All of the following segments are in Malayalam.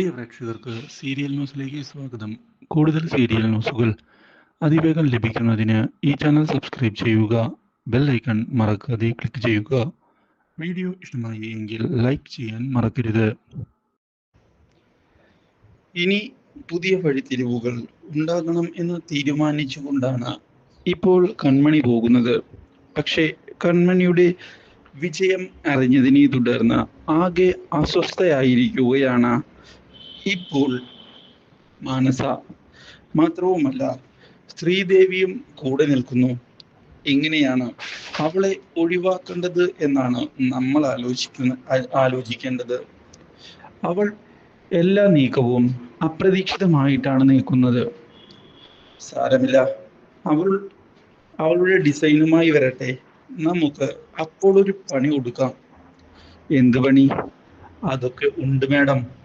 പ്രിയ പ്രേക്ഷകർക്ക് സീരിയൽ ന്യൂസിലേക്ക് സ്വാഗതം. കൂടുതൽ സീരിയൽ ന്യൂസുകൾ അതിവേഗം ലഭിക്കുന്നതിന് ഈ ചാനൽ സബ്സ്ക്രൈബ് ചെയ്യുക ബെൽ ഐക്കൺ മറക്കാതെ ക്ലിക്ക് ചെയ്യുക. വീഡിയോ ഇഷ്ടമായി എങ്കിൽ ലൈക്ക് ചെയ്യാൻ മറക്കരുത്. ഇനി പുതിയ വഴിത്തിരിവുകൾ ഉണ്ടാകണം എന്ന് തീരുമാനിച്ചുകൊണ്ടാണ് ഇപ്പോൾ കൺമണി പോകുന്നത്. പക്ഷേ കൺമണിയുടെ വിജയം അറിഞ്ഞതിനെ തുടർന്ന് ആകെ അസ്വസ്ഥയായിരിക്കുകയാണ് ഇപ്പോൾ മാനസ. മാത്രവുമല്ല ശ്രീദേവിയും കൂടെ നിൽക്കുന്നു. എങ്ങനെയാണ് അവളെ ഒഴിവാക്കേണ്ടത് എന്നാണ് നമ്മൾ ആലോചിക്കുന്ന ആലോചിക്കേണ്ടത്. അവൾ എല്ലാ നീക്കവും അപ്രതീക്ഷിതമായിട്ടാണ് നീക്കുന്നത് സാരമില്ല. അവൾ അവളുടെ ഡിസൈനുമായി വരട്ടെ. നമുക്ക് അപ്പോൾ ഒരു പണി കൊടുക്കാം. എന്ത് പണി? അതൊക്കെ ഉണ്ട് മാഡം.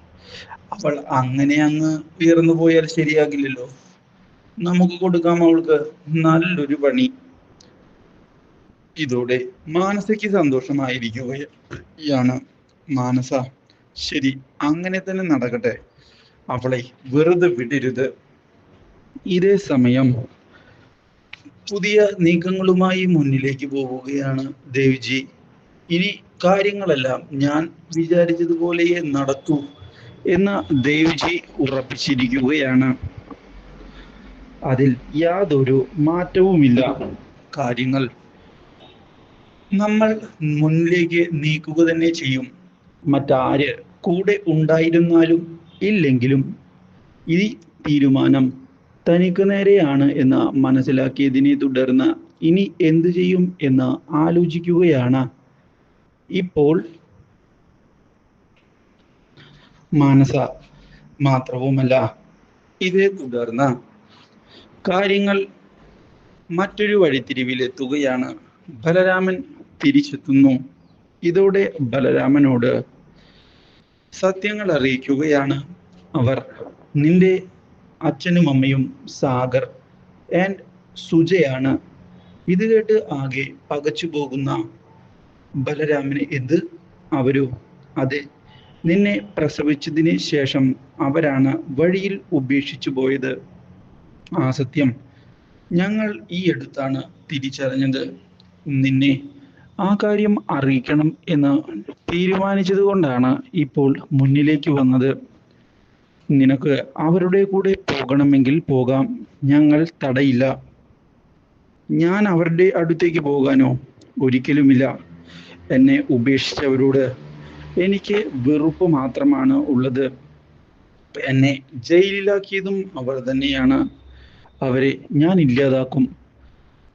അവൾ അങ്ങനെ അങ്ങ് ഉയർന്നു പോയാൽ ശരിയാകില്ലല്ലോ. നമുക്ക് കൊടുക്കാം അവൾക്ക് നല്ലൊരു പണി. ഇതോടെ മാനസയ്ക്ക് സന്തോഷമായിരിക്കുകയാണ് മാനസ. ശരി അങ്ങനെ തന്നെ നടക്കട്ടെ. അവളെ വെറുതെ വിടരുത്. ഇതേ സമയം പുതിയ നീക്കങ്ങളുമായി മുന്നിലേക്ക് പോവുകയാണ് ദേവിജി. ഇനി കാര്യങ്ങളെല്ലാം ഞാൻ വിചാരിച്ചതുപോലെയേ നടക്കൂ. എന്ന് ദേവിജി ഉറപ്പിച്ചിരിക്കുകയാണ്. അതിൽ യാതൊരു മാറ്റവുമില്ല കാര്യങ്ങൾ. നമ്മൾ മുന്നിലേക്ക് നീക്കുക തന്നെ ചെയ്യും. മറ്റാര് കൂടെ ഉണ്ടായിരുന്നാലും ഇല്ലെങ്കിലും ഈ തീരുമാനം തനിക്ക് നേരെയാണ് എന്ന് മനസ്സിലാക്കിയതിനെ തുടർന്ന് ഇനി എന്തു ചെയ്യും എന്ന് ആലോചിക്കുകയാണ്. ഇപ്പോൾ മാനസ മാത്രവുമല്ല. ഇതേ തുടർന്ന് കാര്യങ്ങൾ മറ്റൊരു വഴിത്തിരിവിലെത്തുകയാണ്. ബലരാമൻ തിരിച്ചെത്തുന്നു. ഇതോടെ ബലരാമനോട് സത്യങ്ങൾ അറിയിക്കുകയാണ്. അവർ നിന്റെ അച്ഛനും അമ്മയും സാഗർ ആൻഡ് സുജയാണ്. ഇത് കേട്ട് ആകെ പകച്ചു പോകുന്ന ബലരാമന് എന്ത്? അവരോ അതെ നിന്നെ പ്രസവിച്ചതിന് ശേഷം അവരാണ് വഴിയിൽ ഉപേക്ഷിച്ചു പോയത്. ആ സത്യം ഞങ്ങൾ ഈ അടുത്താണ് തിരിച്ചറിഞ്ഞത്. നിന്നെ ആ കാര്യം അറിയിക്കണം എന്ന് തീരുമാനിച്ചത് കൊണ്ടാണ് ഇപ്പോൾ മുന്നിലേക്ക് വന്നത്. നിനക്ക് അവരുടെ കൂടെ പോകണമെങ്കിൽ പോകാം. ഞങ്ങൾ തടയില്ല. ഞാൻ അവരുടെ അടുത്തേക്ക് പോകാനോ ഒരിക്കലുമില്ല. എന്നെ ഉപേക്ഷിച്ചവരോട് എനിക്ക് വെറുപ്പ് മാത്രമാണ് ഉള്ളത്. എന്നെ ജയിലിലാക്കിയതും അവർ തന്നെയാണ്. അവരെ ഞാൻ ഇല്ലാതാക്കും.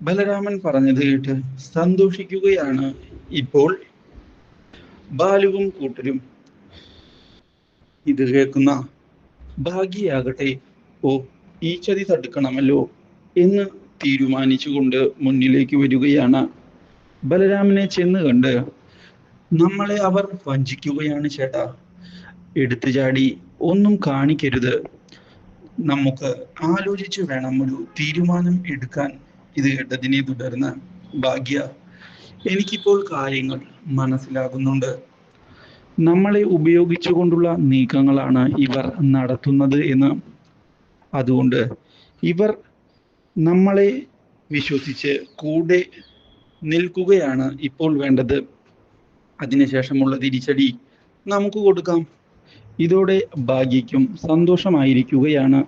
ബലരാമൻ പറഞ്ഞത് കേട്ട് സന്തോഷിക്കുകയാണ് ഇപ്പോൾ. ബാലുവും കൂട്ടരും. ഇത് കേൾക്കുന്ന ഭാഗ്യയാകട്ടെ ഓ ഈ ചതി തടുക്കണമല്ലോ എന്ന് തീരുമാനിച്ചുകൊണ്ട് മുന്നിലേക്ക് വരികയാണ്. ബലരാമനെ ചെന്ന് കണ്ട് നമ്മളെ അവർ വഞ്ചിക്കുകയാണ് ചേട്ടാ. എടുത്തു ചാടി ഒന്നും കാണിക്കരുത്. നമുക്ക് ആലോചിച്ച് വേണം ഒരു തീരുമാനം എടുക്കാൻ. ഇത് കേട്ടതിനെ തുടർന്ന് ഭാഗ്യ എനിക്കിപ്പോൾ കാര്യങ്ങൾ മനസ്സിലാകുന്നുണ്ട്. നമ്മളെ ഉപയോഗിച്ചുകൊണ്ടുള്ള നീക്കങ്ങളാണ് ഇവർ നടത്തുന്നത് എന്ന്. അതുകൊണ്ട് ഇവർ നമ്മളെ വിശ്വസിച്ച് കൂടെ നിൽക്കുകയാണ് ഇപ്പോൾ വേണ്ടത്. അതിനുശേഷമുള്ള തിരിച്ചടി നമുക്ക് കൊടുക്കാം. ഇതോടെ ഭാഗ്യയ്ക്കും സന്തോഷമായിരിക്കുകയാണ്